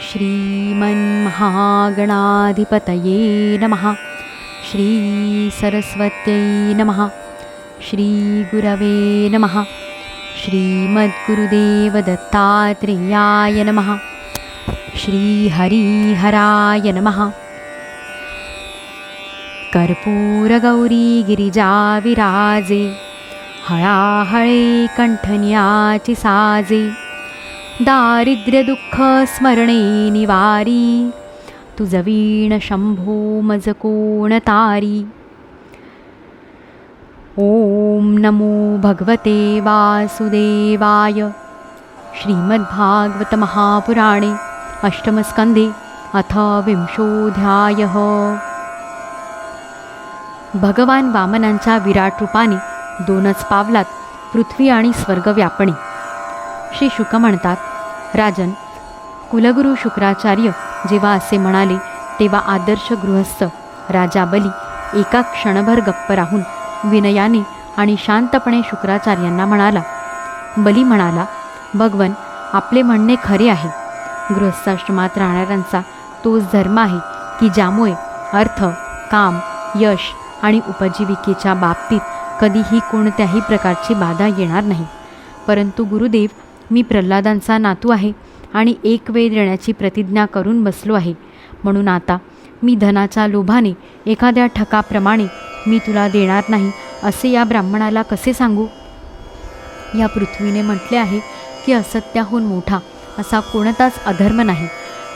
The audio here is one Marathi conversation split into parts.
श्रीमन्महागणाधिपतये नमः। श्रीसरस्वत्यै नमः। श्रीगुरवे नमः। श्रीमद्गुरुदेवदत्तात्रेयाय नमः। श्रीहरिहराय नमः। कर्पूरगौरी गिरिजाविराजे हळाहळे कंठन्याची साजे दारिद्र्यदुःख स्मरणे निवारी तुझवीण शंभो मज कोण तारी ॐ नमो भगवते वासुदेवाय। श्रीमद्भागवतमहापुराणे अष्टमस्कंदे अथ विंशोऽध्यायः। भगवान वामनांच्या विराट रूपाने दोनच पावलात पृथ्वी आणि स्वर्ग व्यापणे। श्री शुक म्हणतात राजन कुलगुरू शुक्राचार्य जेव्हा असे म्हणाले तेव्हा आदर्श गृहस्थ राजा बली एका क्षणभर गप्प राहून विनयाने आणि शांतपणे शुक्राचार्यांना म्हणाला. बली म्हणाला भगवन आपले म्हणणे खरे आहे. गृहस्थाश्रमात राहणाऱ्यांचा तोच धर्म आहे की ज्यामुळे अर्थ काम यश आणि उपजीविकेच्या बाबतीत कधीही कोणत्याही प्रकारची बाधा येणार नाही. परंतु गुरुदेव मी प्रल्हादांचा नातू आहे आणि एक वेळ देण्याची प्रतिज्ञा करून बसलो आहे. म्हणून आता मी धनाच्या लोभाने एखाद्या ठकाप्रमाणे मी तुला देणार नाही असे या ब्राह्मणाला कसे सांगू? या पृथ्वीने म्हटले आहे की असत्याहून मोठा असा कोणताच अधर्म नाही.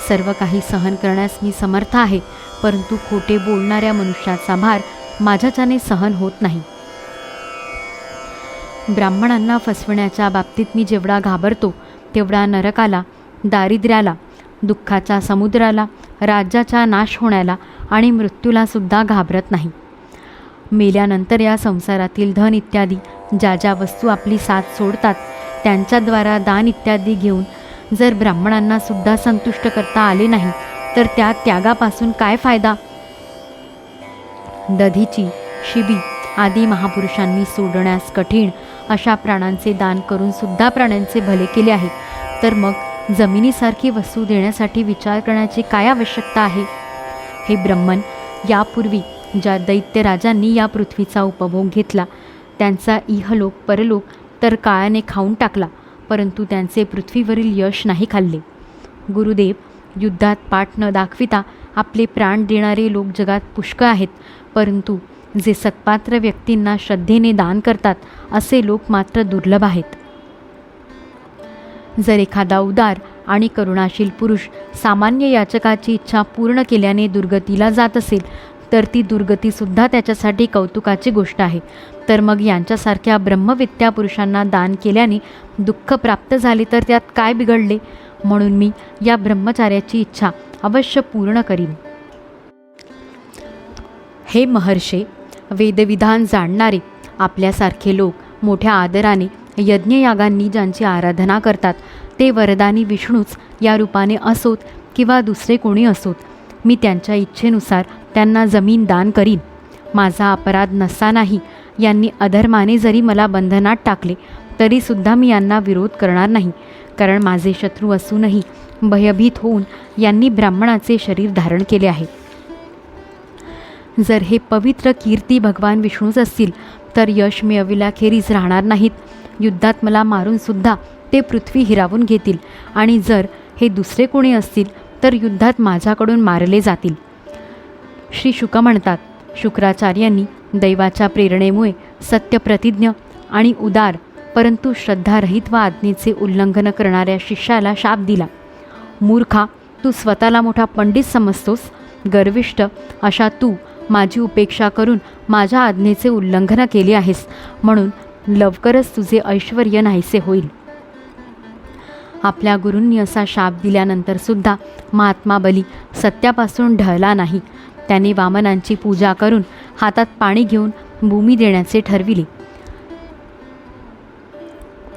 सर्व काही सहन करण्यास मी समर्थ आहे परंतु खोटे बोलणाऱ्या मनुष्याचा भार माझ्याच्याने सहन होत नाही. ब्राह्मणांना फसवण्याच्या बाबतीत मी जेवढा घाबरतो तेवढा नरकाला दारिद्र्याला दुःखाच्या समुद्राला राज्याचा नाश होण्याला आणि मृत्यूलासुद्धा घाबरत नाही. मेल्यानंतर या संसारातील धन इत्यादी ज्या ज्या वस्तू आपली साथ सोडतात त्यांच्याद्वारा दान इत्यादी घेऊन जर ब्राह्मणांना सुद्धा संतुष्ट करता आले नाही तर त्या त्यागापासून काय फायदा? दधीची शिबी आदी महापुरुषांनी सोडण्यास कठीण अशा प्राणांचे दान करून सुद्धा प्राण्यांचे भले केले आहे. तर मग जमिनीसारखी वस्तू देण्यासाठी विचार करण्याची काय आवश्यकता आहे? हे ब्रह्मन यापूर्वी ज्या दैत्यराजांनी या पृथ्वीचा उपभोग घेतला त्यांचा इहलोक परलोक तर काळाने खाऊन टाकला परंतु त्यांचे पृथ्वीवरील यश नाही खाल्ले. गुरुदेव युद्धात पाठ न दाखविता आपले प्राण देणारे लोक जगात पुष्कळ आहेत परंतु जे सत्पात्र व्यक्तींना श्रद्धेने दान करतात असे लोक मात्र दुर्लभ आहेत. जर एखादा उदार आणि करुणाशील पुरुष सामान्य याचकाची इच्छा पूर्ण केल्याने दुर्गतीला जात असेल तर ती दुर्गतीसुद्धा त्याच्यासाठी कौतुकाची गोष्ट आहे. तर मग यांच्यासारख्या ब्रह्मविद्या पुरुषांना दान केल्याने दुःख प्राप्त झाले तर त्यात काय बिघडले? म्हणून मी या ब्रह्मचार्याची इच्छा अवश्य पूर्ण करीन. हे महर्षे वेदविधान जाणणारे आपल्यासारखे लोक मोठ्या आदराने यज्ञयागांनी ज्यांची आराधना करतात ते वरदानी विष्णूच या रूपाने असोत किंवा दुसरे कोणी असोत मी त्यांच्या इच्छेनुसार त्यांना जमीन दान करीन. माझा अपराध नसतानाही यांनी अधर्माने जरी मला बंधनात टाकले तरीसुद्धा मी यांना विरोध करणार नाही कारण माझे शत्रू असूनही भयभीत होऊन यांनी ब्राह्मणाचे शरीर धारण केले आहे. जर हे पवित्र कीर्ती भगवान विष्णूच असतील तर यश मिळविल्याखेरीज राहणार नाहीत. युद्धात मला मारूनसुद्धा ते पृथ्वी हिरावून घेतील. आणि जर हे दुसरे कोणी असतील तर युद्धात माझ्याकडून मारले जातील. श्री शुक म्हणतात शुक्राचार्यांनी दैवाच्या प्रेरणेमुळे सत्यप्रतिज्ञ आणि उदार परंतु श्रद्धारहित व आज्ञेचे उल्लंघन करणाऱ्या शिष्याला शाप दिला. मूर्खा तू स्वतःला मोठा पंडित समजतोस. गर्विष्ट अशा तू माझी उपेक्षा करून माझ्या आज्ञेचे उल्लंघन केले आहेस. म्हणून लवकरच तुझे ऐश्वर नाहीसे होईल. आपल्या गुरूंनी असा शाप दिल्यानंतर सुद्धा महात्मा बली सत्यापासून ढळला नाही. त्याने वामनांची पूजा करून हातात पाणी घेऊन भूमी देण्याचे ठरविले.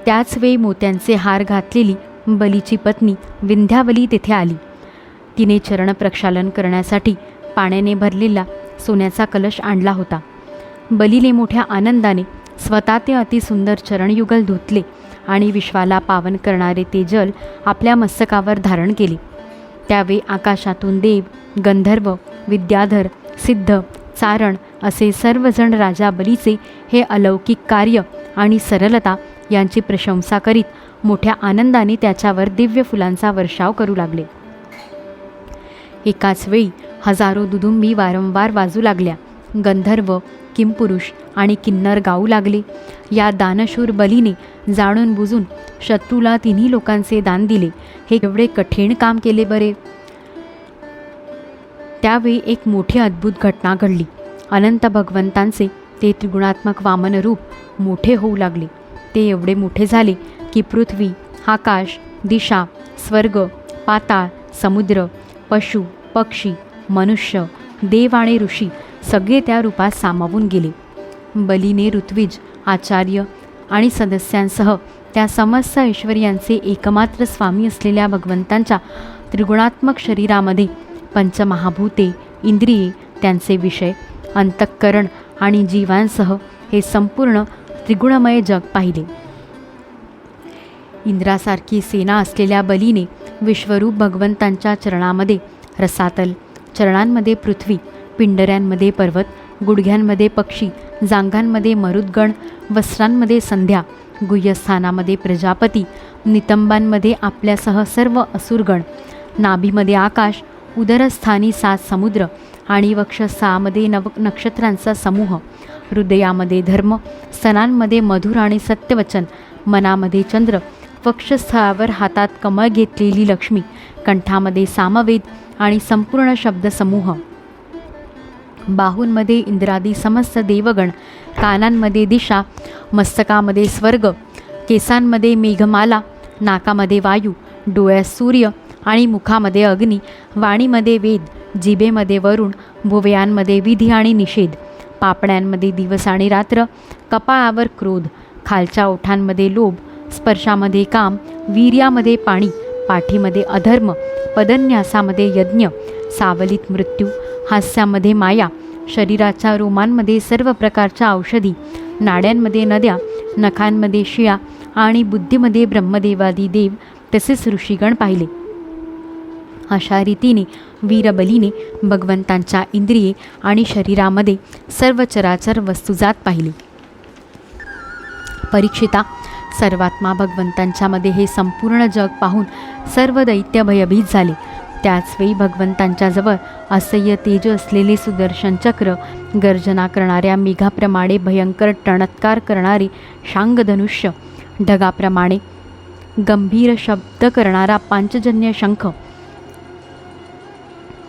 त्याचवेळी मोत्यांचे हार घातलेली बलीची पत्नी विंध्यावली तेथे आली. तिने चरण प्रक्षालन करण्यासाठी पाण्याने भरलेला सोन्याचा कलश आणला होता. बलीने मोठ्या आनंदाने स्वतः ते अतिसुंदर चरणयुगल धुतले आणि विश्वाला पावन करणारे ते जल आपल्या मस्तकावर धारण केले. त्यावेळी आकाशातून देव गंधर्व विद्याधर सिद्ध चारण असे सर्वजण राजा बलीचे हे अलौकिक कार्य आणि सरलता यांची प्रशंसा करीत मोठ्या आनंदाने त्याच्यावर दिव्य फुलांचा वर्षाव करू लागले. एकाच वेळी हजारो दुदुंबी वारंवार वाजू लागल्या. गंधर्व किमपुरुष आणि किन्नर गाऊ लागले. या दानशूर बलीने जाणून बुजून शत्रूला तिन्ही लोकांचे दान दिले. हे एवढे कठीण काम केले बरे. त्यावेळी एक मोठी अद्भुत घटना घडली. अनंत भगवंतांचे ते त्रिगुणात्मक वामनरूप मोठे होऊ लागले. ते एवढे मोठे झाले की पृथ्वी आकाश दिशा स्वर्ग पाताळ समुद्र पशु पक्षी मनुष्य देव आणि ऋषी सगळे त्या रूपात सामावून गेले. बलीने ऋत्विज आचार्य आणि सदस्यांसह त्या समस्त ऐश्वर्यांचे एकमात्र स्वामी असलेल्या भगवंतांच्या त्रिगुणात्मक शरीरामध्ये पंचमहाभूते इंद्रिये त्यांचे विषय अंतःकरण आणि जीवांसह हे संपूर्ण त्रिगुणमय जग पाहिले. इंद्रासारखी सेना असलेल्या बलीने विश्वरूप भगवंतांच्या चरणामध्ये रसातल चरणांमध्ये पृथ्वी पिंडऱ्यांमध्ये पर्वत गुडघ्यांमध्ये पक्षी जांघांमध्ये मरुद्गण वस्त्रांमध्ये संध्या गुह्यस्थानामध्ये प्रजापती नितंबांमध्ये आपल्यासह सर्व असुरगण नाभीमध्ये आकाश उदरस्थानी सात समुद्र आणि वक्षस्थामध्ये नव नक्षत्रांचा समूह हृदयामध्ये धर्म स्तनांमध्ये मधुर आणि सत्यवचन मनामध्ये चंद्र वक्षस्थळावर हातात कमळ घेतलेली लक्ष्मी कंठामध्ये सामवेद आणि संपूर्ण शब्दसमूह. बाहूंमध्ये इंद्रादी समस्त देवगण कानांमध्ये दिशा मस्तकामध्ये स्वर्ग केसांमध्ये मेघमाला नाकामध्ये वायू डोळ्यात सूर्य आणि मुखामध्ये अग्नी वाणीमध्ये वेद जिभेमध्ये वरुण भुवयांमध्ये विधी आणि निषेध पापण्यांमध्ये दिवस आणि रात्र कपाळावर क्रोध खालच्या ओठांमध्ये लोभ स्पर्शामध्ये काम वीर्यामध्ये पाणी पाठीमध्ये अधर्म पदन्यासामध्ये यज्ञ सावलीत मृत्यू हास्यामध्ये माया शरीराच्या रोमांमध्ये सर्व प्रकारच्या औषधी नाड्यांमध्ये नद्या नखांमध्ये शिळा आणि बुद्धीमध्ये ब्रह्मदेवादी देव तसेच ऋषीगण पाहिले. अशा रीतीने वीरबलीने भगवंतांच्या इंद्रिये आणि शरीरामध्ये सर्व चराचर वस्तुजात पाहिले. परीक्षिता सर्वात्मा भगवंतांच्यामध्ये हे संपूर्ण जग पाहून सर्व दैत्य भयभीत झाले. त्याचवेळी भगवंतांच्याजवळ असह्य तेज असलेले सुदर्शन चक्र गर्जना करणाऱ्या मेघाप्रमाणे भयंकर टणत्कार करणारे शांगधनुष्य ढगाप्रमाणे गंभीर शब्द करणारा पांचजन्य शंख.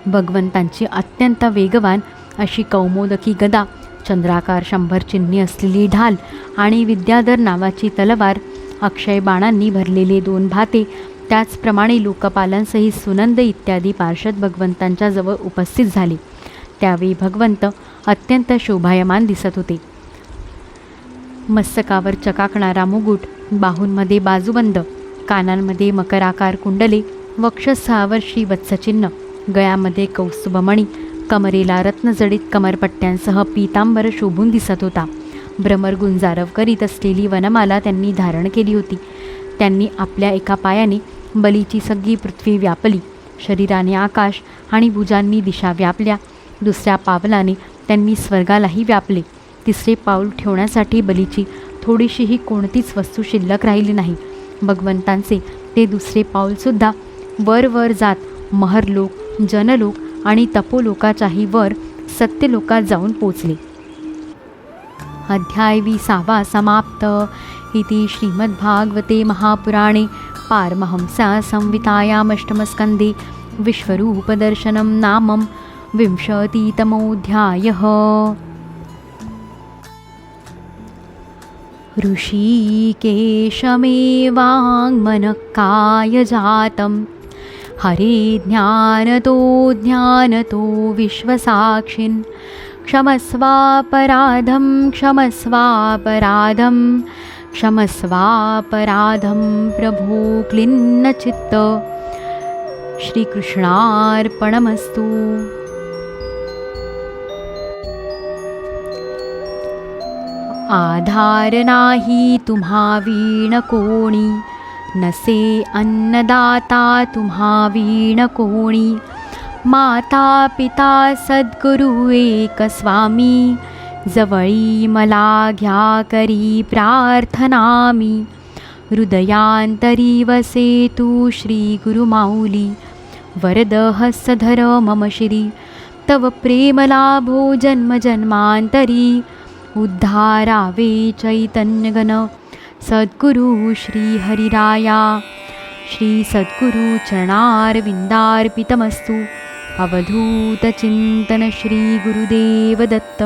भगवंतांची अत्यंत वेगवान अशी कौमोदकी गदा चंद्राकार शंभर चिन्हे असलेली ढाल आणि विद्याधर नावाची तलवार अक्षय बाणांनी भरलेले दोन भाते त्याचप्रमाणे लोकपालांसहित सुनंद इत्यादी पार्षद भगवंतांच्या जवळ उपस्थित झाले. त्यावेळी भगवंत अत्यंत शोभायमान दिसत होते. मस्तकावर चकाकणारा मुगुट बाहूंमध्ये बाजूबंद कानांमध्ये मकराकार कुंडले वक्षस्थळावर श्रीवत्सचिन्ह गळ्यामध्ये कौस्तुभमणी कमरेला रत्नजडित कमरपट्ट्यांसह पीतांबर शोभून दिसत होता. भ्रमर गुंजारव करीत असलेली वनमाला त्यांनी धारण केली होती. त्यांनी आपल्या एका पायाने बलीची सगळी पृथ्वी व्यापली. शरीराने आकाश आणि भुजांनी दिशा व्यापल्या. दुसऱ्या पावलाने त्यांनी स्वर्गालाही व्यापले. तिसरे पाऊल ठेवण्यासाठी बलीची थोडीशीही कोणतीच वस्तू शिल्लक राहिली नाही. भगवंतांचे ते दुसरे पाऊलसुद्धा वर वर जात महरलोक जनलोक आणि तपोलोकाच्याही वर सत्यलोकात जाऊन पोचले. अध्याय विसावा समाप्त. इति श्रीमद्भागवते महापुराणे पारमहंसा संहितायामष्टमस्कन्दे विश्वरूपदर्शनं नामं विंशतितमोऽध्यायः. ऋषिकेशमेवाङ्मनःकायजातं हरे ज्ञानतो ज्ञानतो विश्वसाक्षिन्। क्षमस्वापराधं क्षमस्वापराधं। क्षमस्वापराधं प्रभो क्लिन्नचित्त। श्रीकृष्णार्पणमस्तु। आधार नाही तुम्हा वीण कोणी नसे अन्नदाता तुम्हा वीण कोणी माता पिता सद्गुरु एक स्वामी जवळी मला घ्या करी प्रार्थना मी हृदयांतरी वसे तू श्री गुरुमाऊली वरद हस्तधर मम श्री। तव प्रेमलाभो जन्म जन्मांतरी उद्धारावे चैतन्यगन सद्गुरु श्रीहरिराया। श्रीसद्गुरुचरणार्विन्दार्पितमस्तु अवधूतचिन्तनश्रीगुरुदेवदत्त